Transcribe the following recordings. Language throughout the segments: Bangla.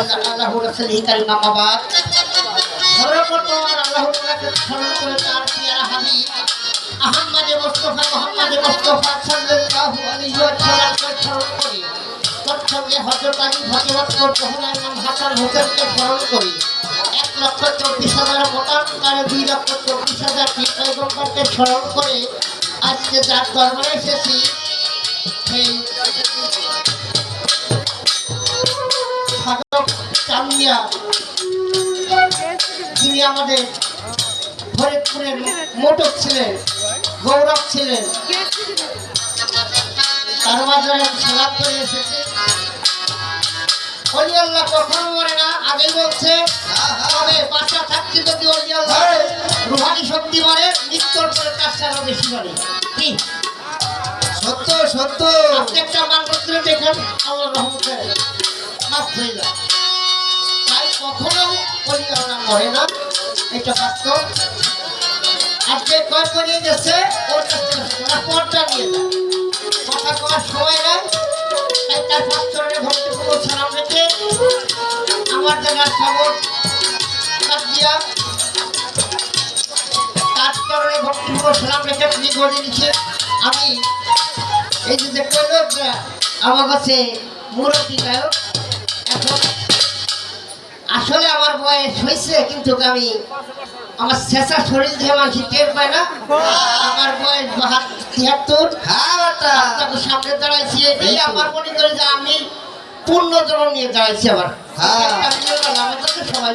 আল্লাহ আল্লাহ স্মরণ করে করি এক লক্ষ চব্বিশ হাজার মোটামুটি দুই লক্ষ চব্বিশ হাজার পীর স্মরণ করে আজকে যার দরবারে এসেছি, সেই চান্দিয়া তিনি আমাদের ফরিদপুরের মোটক ছিলেন গৌরব ছিলেন তার মাঝে সালাদ করে এসেছে। অলি আল্লাহ কখনো মরে না আগে বলছে তবে বাচ্চা থাকতে যদি অলি আল্লাহ রুহানি শক্তি মারে মৃত্যুর পরে তার সারা বেশি মারে কি? সত্য সত্য। আপনি একটা মান করতে দেখেন আল্লাহ রহমতে। মাফ হয়ে যায় কখনো আল্লাহ মরে না। এটা বাস্তব আজকে কয় করে গেছে ওর নিয়ে কথা কওয়ার সময় নাই, তাই আমার খবর কাট তার কারণে ভক্তিপূর্ণ সালাম রেখে করে দিচ্ছে আমি এই যে যে আমার কাছে মুরব্বী গায়ক, এখন আসলে আমার বয়স হয়েছে কিন্তু আমি আমার শেষা শরীর দিয়ে মানুষ টের পায় না আমার বয়স তিয়াত্তর। হ্যাঁ আপনাকে সামনে দাঁড়াইছি এটাই আমার মনে করে যে আমি পূর্ণ জন্ম নিয়ে দাঁড়াইছি আবার হ্যাঁ। সবাই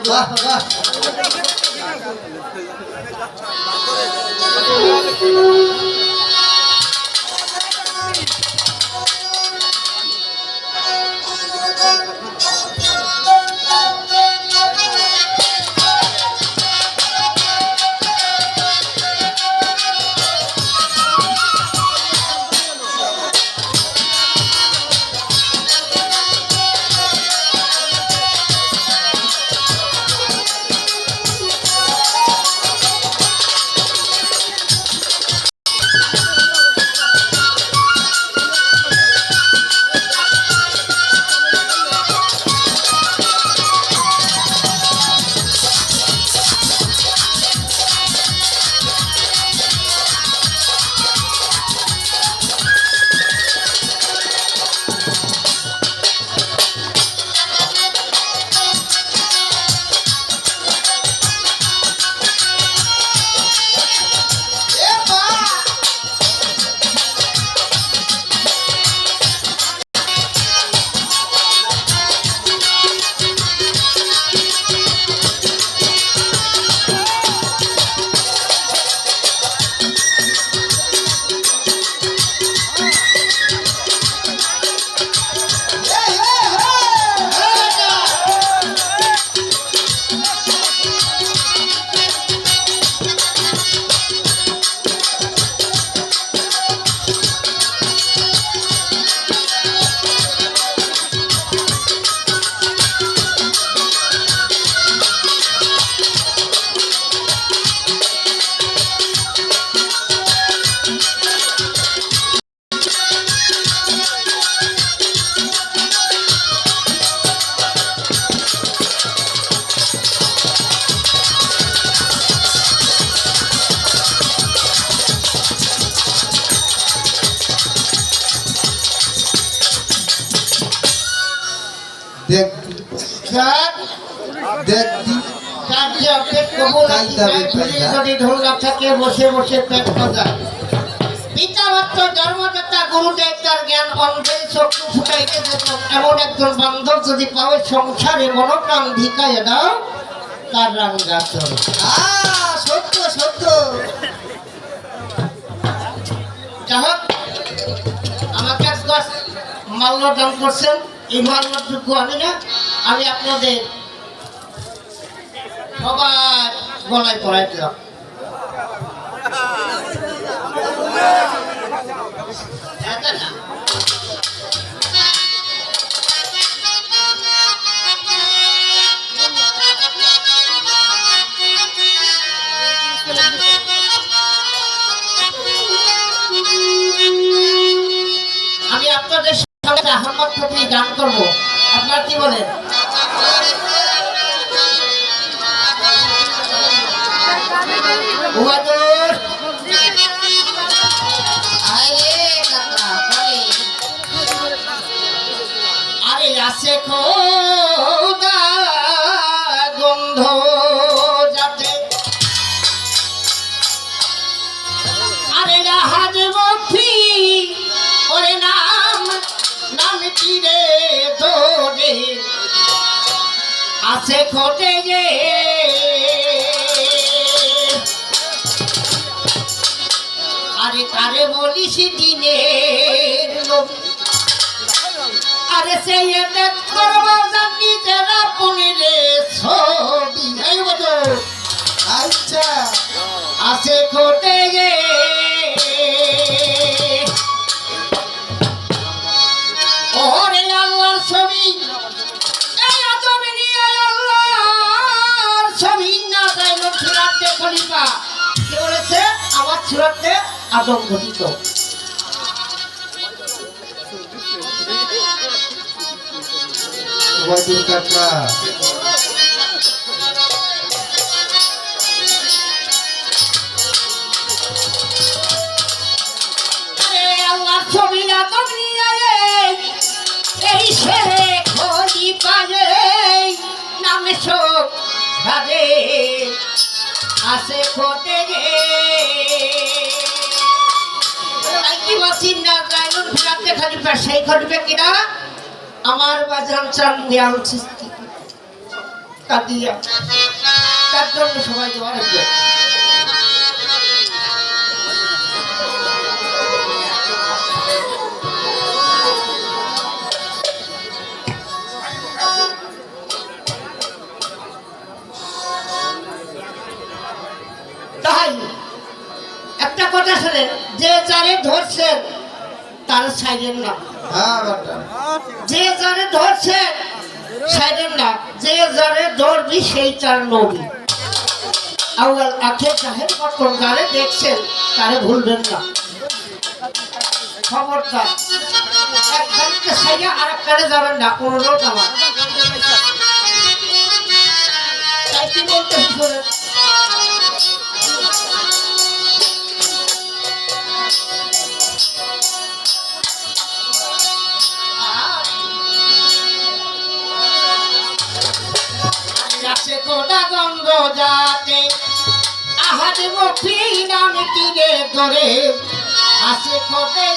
যদি ঢোল না থাকে বসে বসে পেট খোঁজা? পিতা জন্মদাতা গুরুদেব তার জ্ঞান অন্ধে চক্ষু ফুটাইতে যেত। এমন একজন বান্ধব যদি পাবে সংসারে মনোপ্রাণ ভিকায় দাও তার সত্য সত্য। আমাকে করছেন এই মাল্যটুকু আমি না আমি আপনাদের সবার গলায় পড়ায় দিলাম আছে খোটে যে। আরে কারে বলিস নবী আরে সে এতে করব জানি যারা পুনিরে ছবি। বলো আচ্ছা। আছে খোটে গে আমার আদম ঘটিত ছবি আদম নিয়ে এই ছেলে খলিফা রে নামে শোক ভাবে আছে খোটে গে কি বলছি না খলিফা সেই খলিফা কিনা? আমার বাজান চান দেওয়া উচিত কাদিয়া। তার জন্য সবাই দোয়া শোনেন যে যারে ধরছেন তার সাইডের না হ্যাঁ যে যারে ধরছেন সাইডের না যে যারে ধরবি সেই তার নবী। আউয়াল আখে জাহের পটন যারে দেখছেন তারে ভুলবেন না। খবরদার। একজনকে সাইডে আর একখানে যাবেন না কোনো লোক আমার যাতে আহাদ মুখি নাম তীরে ধরে? আছে খোটে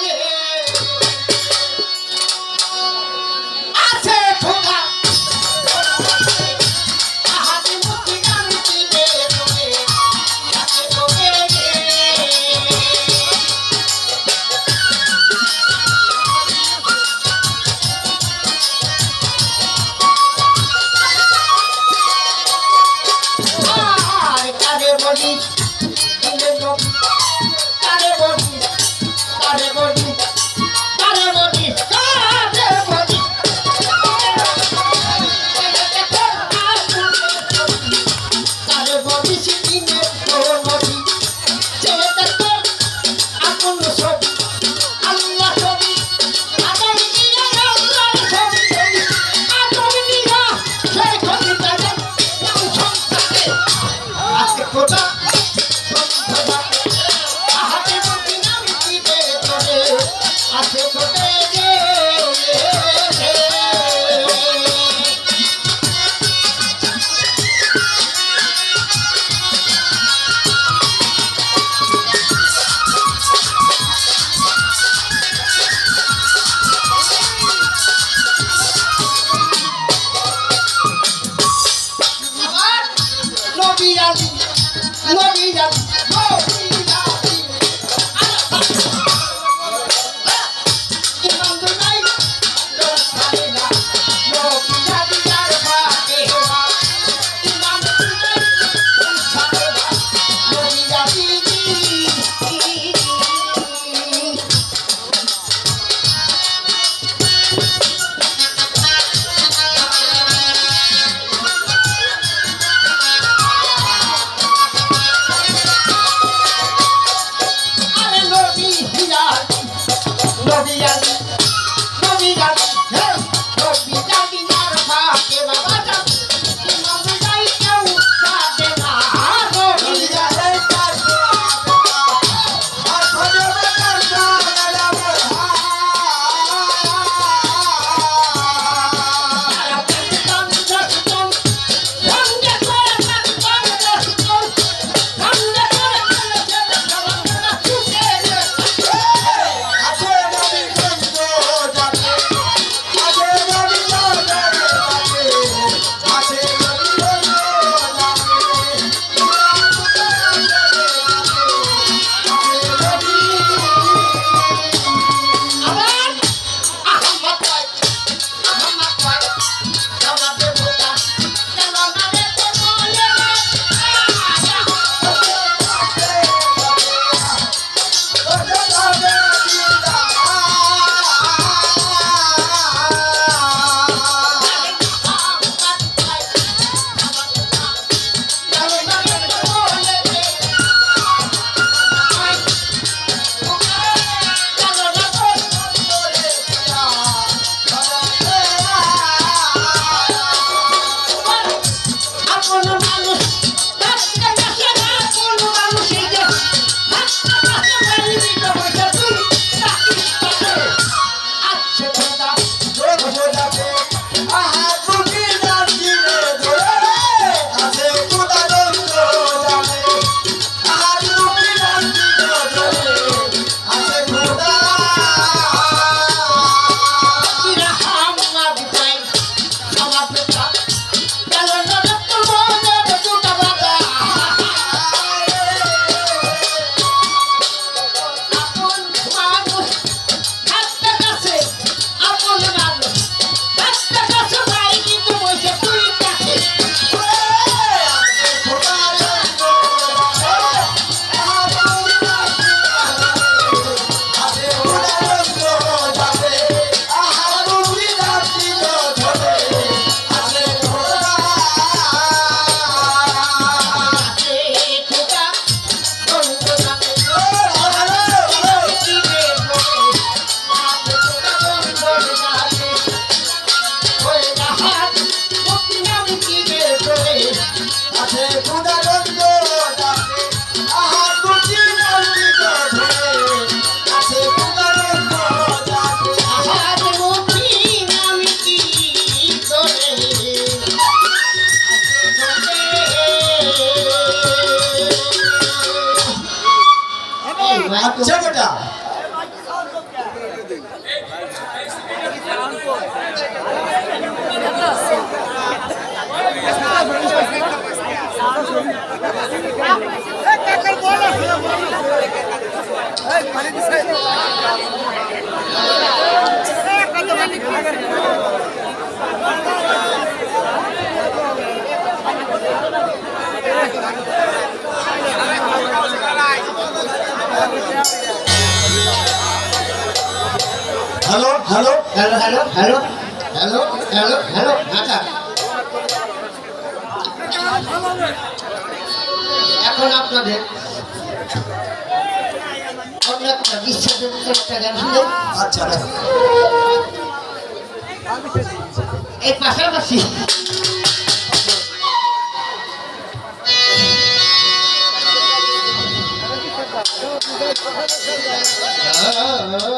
hello hello hello hello hello hello hello আচ্ছা এখন আপনাদের অন্য একটা বিশ্বাসের একটা গান শুনে আচ্ছা, আচ্ছা। এই পাশাপাশি Ah.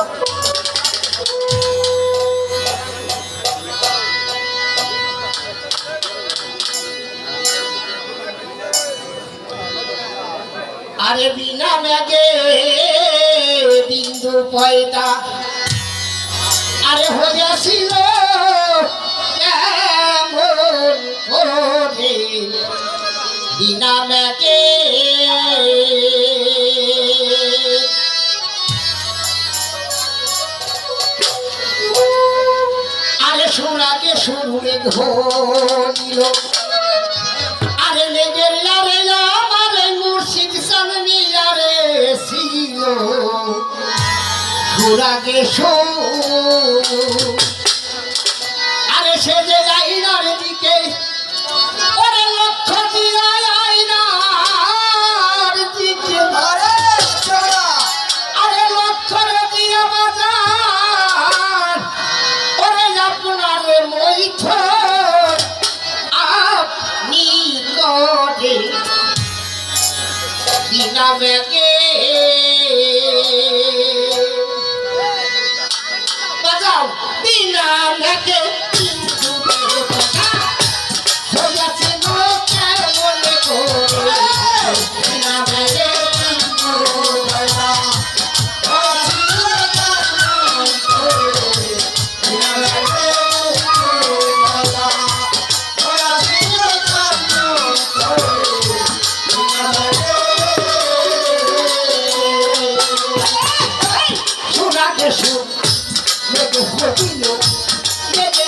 আরে বিনা ম্যাগে বিন্দু পয়দা। আরে হইয়াছিল বিনা ম্যাগে। আরে সোনাকে শুরু ঘনিল শো। আরে সে যে আইনার দিকে ওরে লক্ষ্য দিয়া আইনার দিকে। আরে আরে লক্ষ্য দিয়া বাজার ওরে আপনার মৈথ আপনি করে বিনা লেগে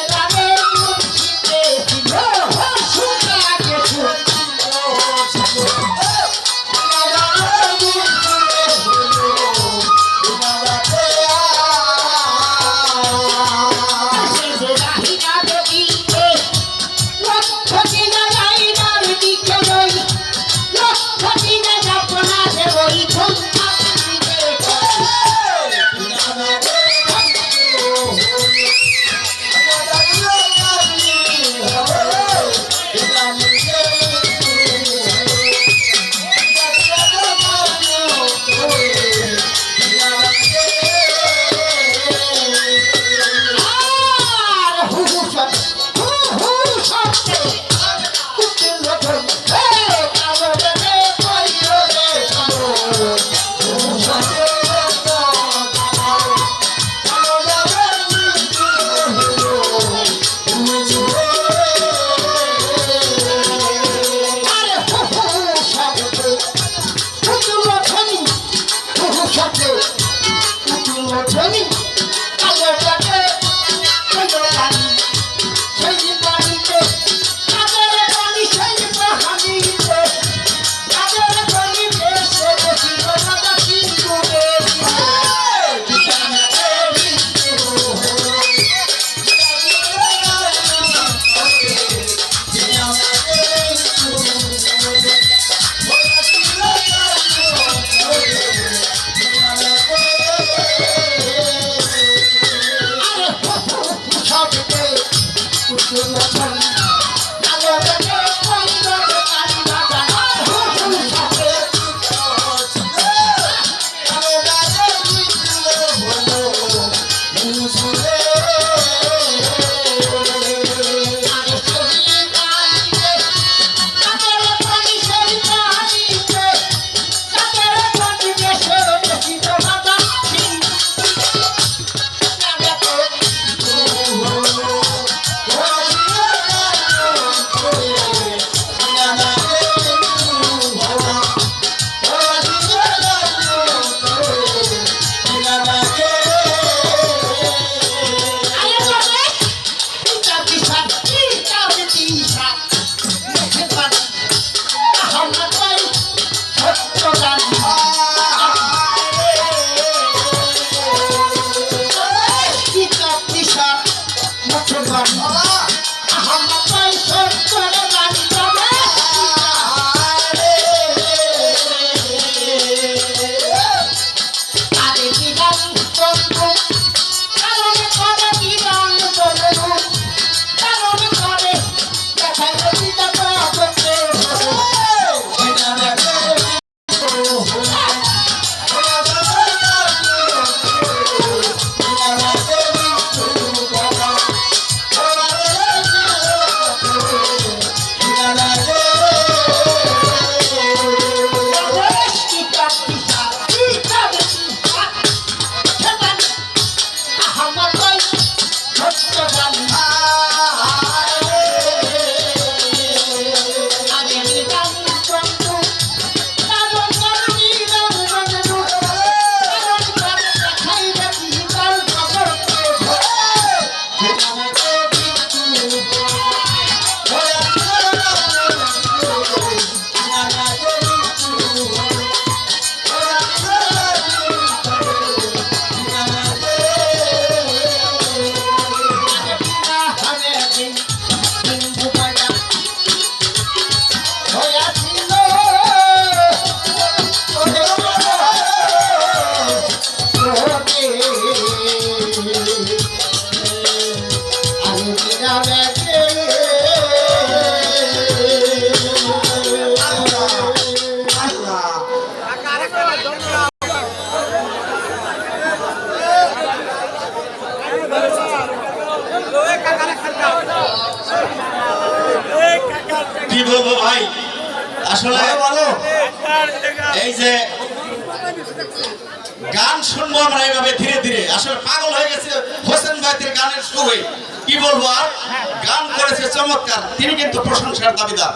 চমৎকার। তিনি কিন্তু প্রশংসার দাবিদার।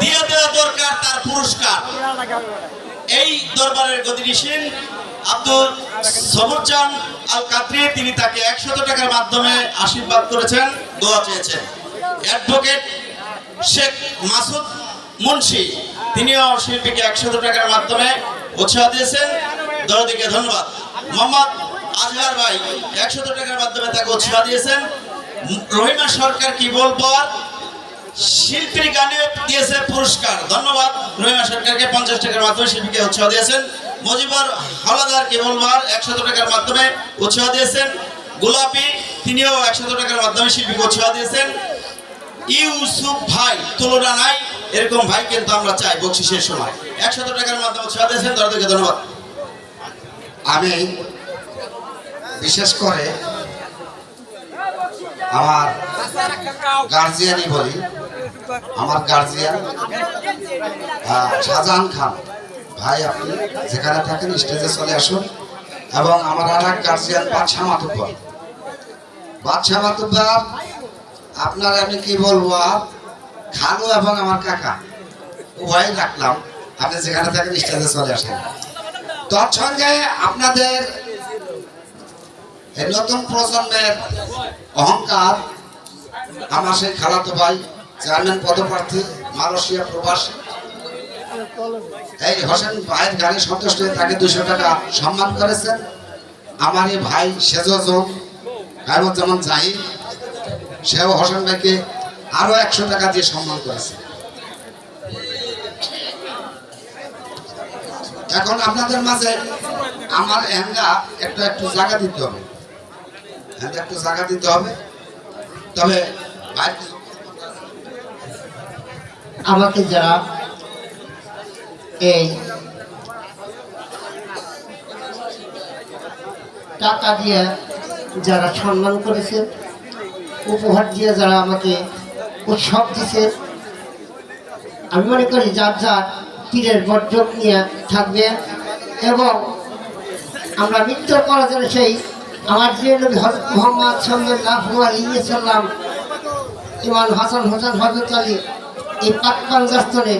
দিয়ে দেওয়া দরকার তার পুরস্কার। এই দরবারের আব্দুল সবুরজান আল তিনি তাকে একশত টাকার মাধ্যমে আশীর্বাদ করেছেন, দোয়া চেয়েছেন। অ্যাডভোকেট শেখ মাসুদ মুন্সি, তিনিও শিল্পীকে একশত টাকার মাধ্যমে উৎসাহ দিয়েছেন। দরদিকে ধন্যবাদ। মোহাম্মদ আজহার ভাই, একশত টাকার মাধ্যমে তাকে উৎসাহ দিয়েছেন। রহিমা সরকার কি বলব? শিল্পীর গানে দিয়েছে পুরস্কার। ধন্যবাদ। রহিমা সরকারকে পঞ্চাশ টাকার মাধ্যমে শিল্পীকে উৎসাহ দিয়েছেন। মজিবর হাওলাদার কেবলবার একশত টাকার মাধ্যমে উৎসাহ দিয়েছেন। গোলাপি, তিনিও একশত টাকার মাধ্যমে শিল্পীকে উৎসাহ দিয়েছেন। ইউসুফ ভাই, তুলনা নাই। এরকম ভাই কিন্তু আমরা চাই বকশিসের সময়। একশত টাকার মাধ্যমে উৎসাহ দিয়েছেন। তাদেরকে ধন্যবাদ। আমি বিশেষ করে আমার গার্জিয়ানই বলি, আমার গার্জিয়ান শাহজাহান খান। ভাই, আপনি যেখানে থাকেন স্টেজে চলে আসুন। এবং আমার আর এক গার্জিয়ান বাদশাহ মাতুব্বর। বাদশাহ মাতুব্বর, আপনার আমি কি বলব খালু এবং আমার কাকা উভয় রাখলাম আপনি যেখানে থাকেন স্টেজে চলে আসেন। তৎসঙ্গে আপনাদের নতুন প্রজন্মের অহংকার, আমার সেই খালাতো ভাই, চেয়ারম্যান পদপ্রার্থী, মালয়েশিয়া প্রবাসী। এই হোসেন ভাইয়ের গানে সন্তুষ্ট হয়ে তাকে দুশো টাকা সম্মান করেছেন। আমার এই ভাই সেজন গায়বুজ্জামান জাহিদ, সেও হোসেন ভাইকে আরও একশো টাকা দিয়ে সম্মান করেছে এখন আপনাদের মাঝে আমার এঙ্গা একটু একটু জায়গা দিতে হবে। এঙ্গা একটু জায়গা দিতে হবে। তবে আমাকে যারা এই টাকা দিয়ে যারা সম্মান করেছে, উপহার দিয়ে যারা আমাকে উৎসব দিছে আমি মনে করি যার যার পীরের বর্জন নিয়ে থাকবে এবং আমরা মৃত্যু করার জন্য সেই আমার যে নবী হজরত মোহাম্মদ সাল্লাল্লাহু আলাইহি সাল্লাম ইমান হাসান হোসেন হজরত আলী, এই পাকপান গাস্তনে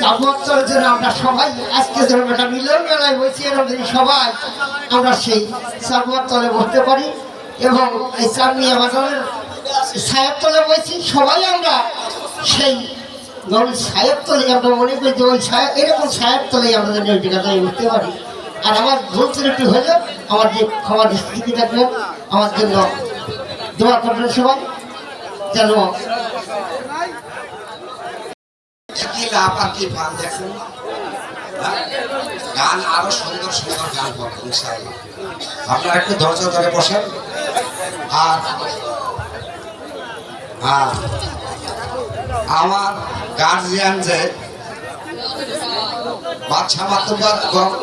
তাপমাত্রার জন্য আমরা সবাই আজকে ধরুন একটা মিলন মেলায় বসি যদি সবাই আমরা সেই সাবুয়ার তলে বসতে পারি এবং এই চাঁদনিয়া বাজারের সাহেব তলে বসি সবাই আমরা সেই ধরুন সাহেব তলে আমরা মনে করি যে ওই সাহেব এরকম সাহেব তলেই আমরা যেন ওই বসতে পারি। আর আমার ভুল ত্রুটি হলে আমার যে ক্ষমা দৃষ্টি থাকবেন আমার জন্য দোয়া করবেন সবাই, যেন হ্যাঁ? গান আরও সুন্দর সুন্দর গান আপনারা একটু ধরে বসেন আর হ্যাঁ আমার গার্জিয়ান যে বাদশাহ মাতুব্বার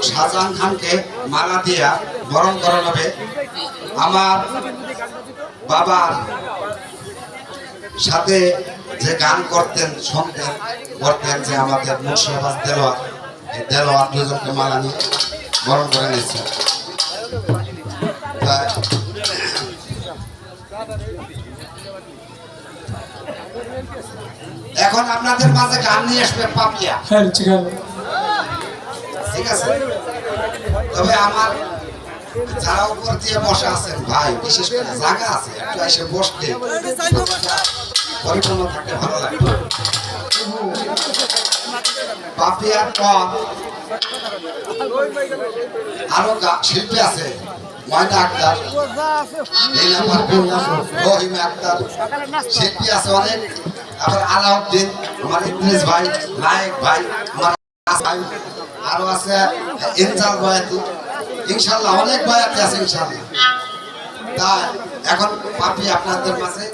শাহজাহান খানকে মালা দিয়া বরণ করানো হবে। আমার বাবার সাথে যে গান করতেন শুনতেন করতেন যে আমাদের মুর্শিদাবাদ দেলোয়ার। এই দেলোয়ার দুজনকে মালা নিয়ে বরণ করে নিচ্ছে তা এখন আপনাদের মাঝে গান নিয়ে আসবে পাপিয়া। হ্যাঁ ঠিক আছে। ঠিক আছে? তবে আমার যারা উপর দিয়ে বসে আছেন, ভাই, বিশেষ করে জায়গা আছে, একটু এসে বসলে পরিপূর্ণ থাকতে ভালো পাপিয়ার পর আরও শিল্পী আছে, ময়না আক্তার রহিমা আক্তার, শিল্পী আছে অনেক। আবার আলাউদ্দিন, আমার ইদ্রিস ভাই, নায়ক ভাই আরও আছে ইনজাল বয়াতি ইনশাল্লাহ অনেক বয়াতি আছে ইনশাল্লাহ তা এখন পাপি আপনাদের মাঝে